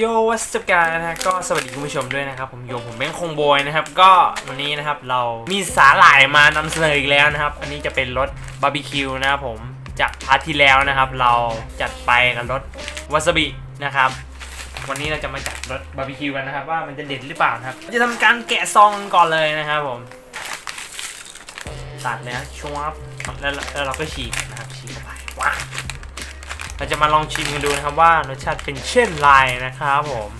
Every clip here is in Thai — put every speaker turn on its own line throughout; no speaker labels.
โยวัสกานะฮะก็สวัสดีคุณผู้ชมด้วยนะครับ ผมโยผมเป็นคงโบยนะครับ ก็วันนี้นะครับเรามีสาหร่ายมานำเสนออีกแล้วนะครับ อันนี้จะเป็นรสบาร์บีคิวนะครับผมจากพาร์ทที่แล้วนะครับ เราจัดไปกับรสวาซาบินะครับ วันนี้เราจะมาจัดรสบาร์บีคิวกันนะครับ ว่ามันจะเด็ดหรือเปล่านะครับ จะทำการแกะซองก่อนเลยนะครับผม ตัดนะชวบแล้วแล้วเราก็ฉีกนะครับฉีก เราจะมาลองชิมกันดูนะครับว่ารสชาติเป็นเช่นไรนะครับผม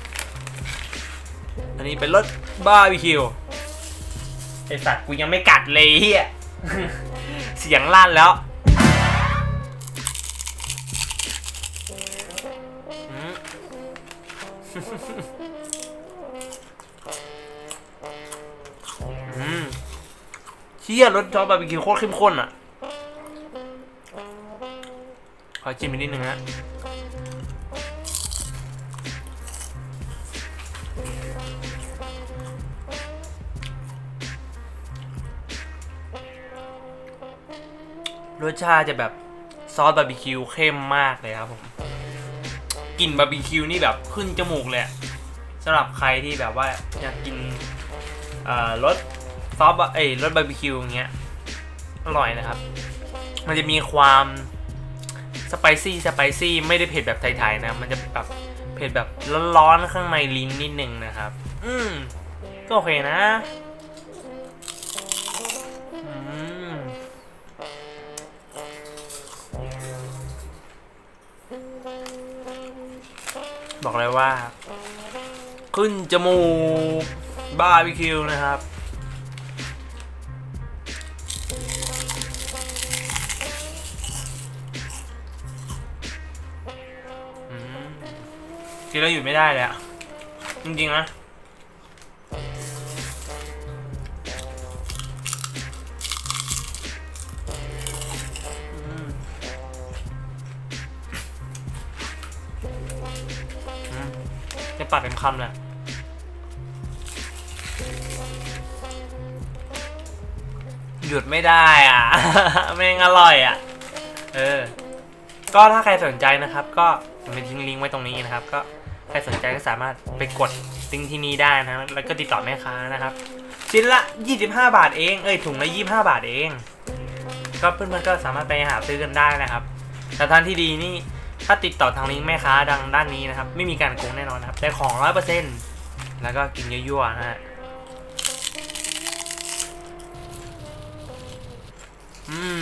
อันนี้เป็นรสบาร์บีคิวไอสัตว์กูยังไม่กัดเลยเฮียเสียงลั่นแล้วอืมอืมเชี่ยรสซอสบาร์บีคิวโคตรเข้มข้นอะ ขอจิ้มอีกนิดนึงฮะรสชาติจะแบบซอสบาร์บีคิวเข้มมากเลยครับผมกลิ่นบาร์บีคิวนี่แบบขึ้นจมูกเลยสำหรับใครที่แบบว่าอยากกินรสซอสเอ้รสบาร์บีคิวอย่างเงี้ยอร่อยนะครับ มันจะมีความ สไปซี่สไปซี่ไม่ได้เผ็ดแบบไทยๆนะ มันจะแบบเผ็ดแบบร้อนๆข้างในลิ้นนิดนึงนะครับ อืมก็โอเคนะบอกเลยว่า ขึ้นจมูกบาร์บีคิวนะครับ กินแล้วอยู่ไม่ได้เลยอะจริงๆนะจะปัดเป็นคำเลยหยุดไม่ได้อะ แม่งอร่อยอะ เออ ก็ถ้าใครสนใจนะครับ ก็ผมจะทิ้งลิงก์ไว้ตรงนี้นะครับ ก็ ใครสนใจก็สามารถไปกดลิงก์ที่นี้ได้นะแล้วก็ติดต่อแม่ค้านะครับชิ้นละ 25 บาทเอง เอ้ยถุงละ 25 บาทเอง ก็เพื่อนๆก็สามารถไปหาซื้อกันได้นะครับแต่ทางที่ดีนี่ถ้าติดต่อทางลิงก์แม่ค้าดังด้านนี้นะครับ ไม่มีการโกงแน่นอนนะครับได้ของ 100%แล้วก็กินยั่วๆนะฮะอืม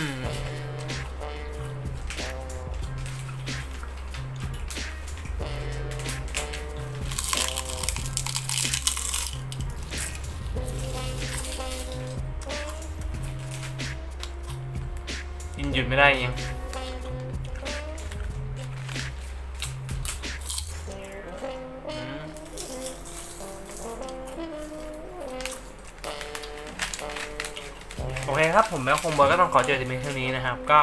กินหยุดไม่ได้ยังโอเคครับผมแม่คงบอยก็ต้องขอเจอจะมีเท่านี้นะครับ ก็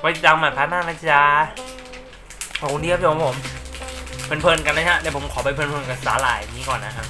ไว้ติดตามใหม่พาร์ทหน้านะจ๊ะขอบคุณที่รับชมผมเพลินๆกันนะฮะเดี๋ยวผมขอไปเพลินๆกับสาหร่ายนี้ก่อนนะครับ